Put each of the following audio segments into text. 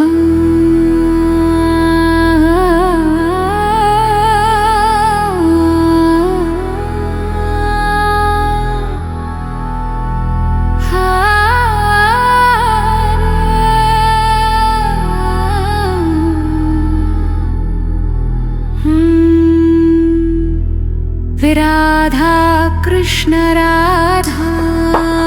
विराधाकृ कृष्णराधा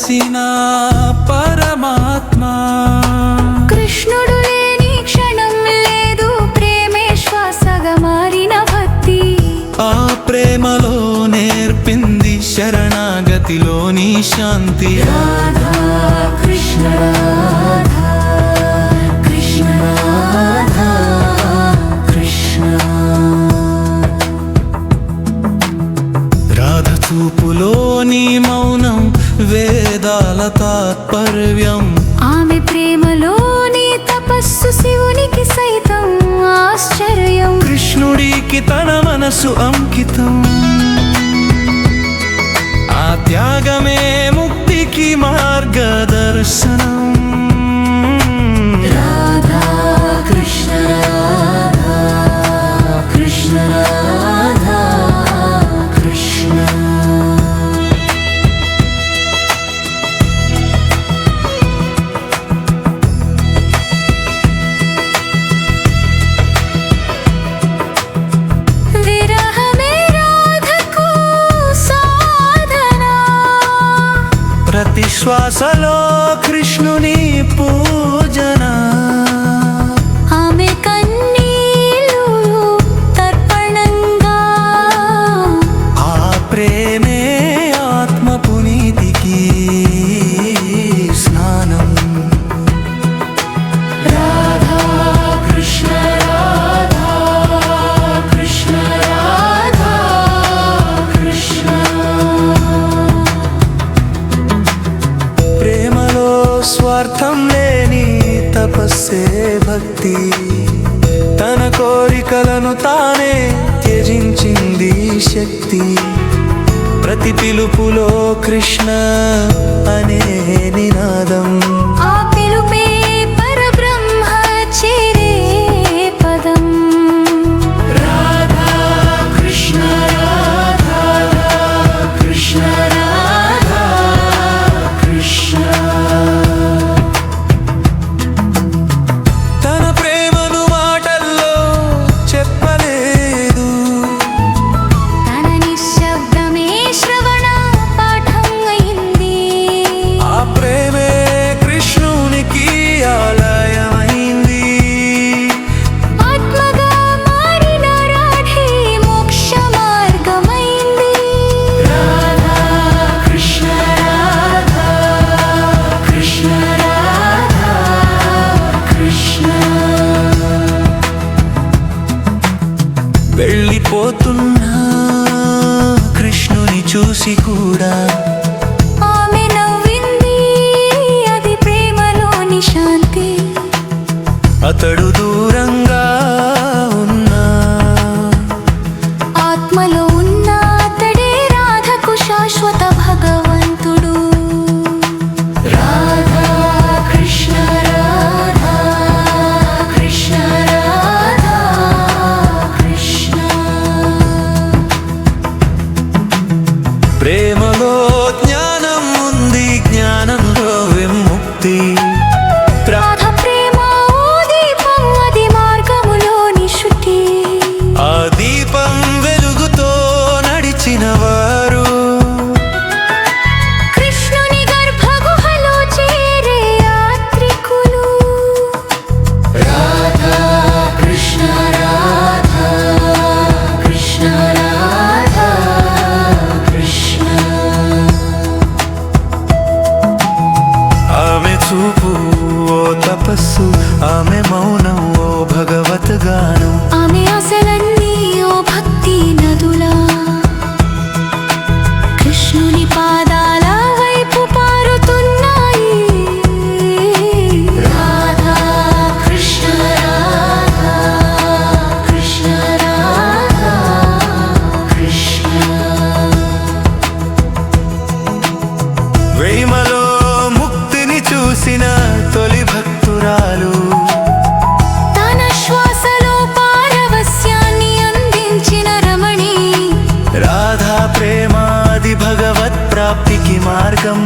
వెలసిన పరమాత్మా. కృష్ణుడు లేని క్షణం లేదు ప్రేమే శ్వాసగా మారిన భక్తి. ఆ ప్రేమలో నేర్పింది శరణాగతిలోని శాంతి. రాధా కృష్ణ. తాత్పర్యం ఆమె ప్రేమలోని తపస్సు శివునికి సైతం ఆశ్చర్యం. కృష్ణుడికి తన మనసు అంకితం. ఆ త్యాగమే ముక్తికి మార్గదర్శనం. శ్వాసలో కృష్ణుని పూ కోరికలను తానే త్యజించింది శక్తి. ప్రతి పిలుపులో కృష్ణ అనే నినాదం. పోతున్నా కృష్ణుని చూసి కూడా. ఆమె నవ్వింది అది ప్రేమలోని శాంతి. అతడు తొలి భక్తురాలు. తన శ్వాసలో పారవస్యాన్ని అందించిన రమణి. రాధా భగవత్ ప్రాప్తికి మార్గం.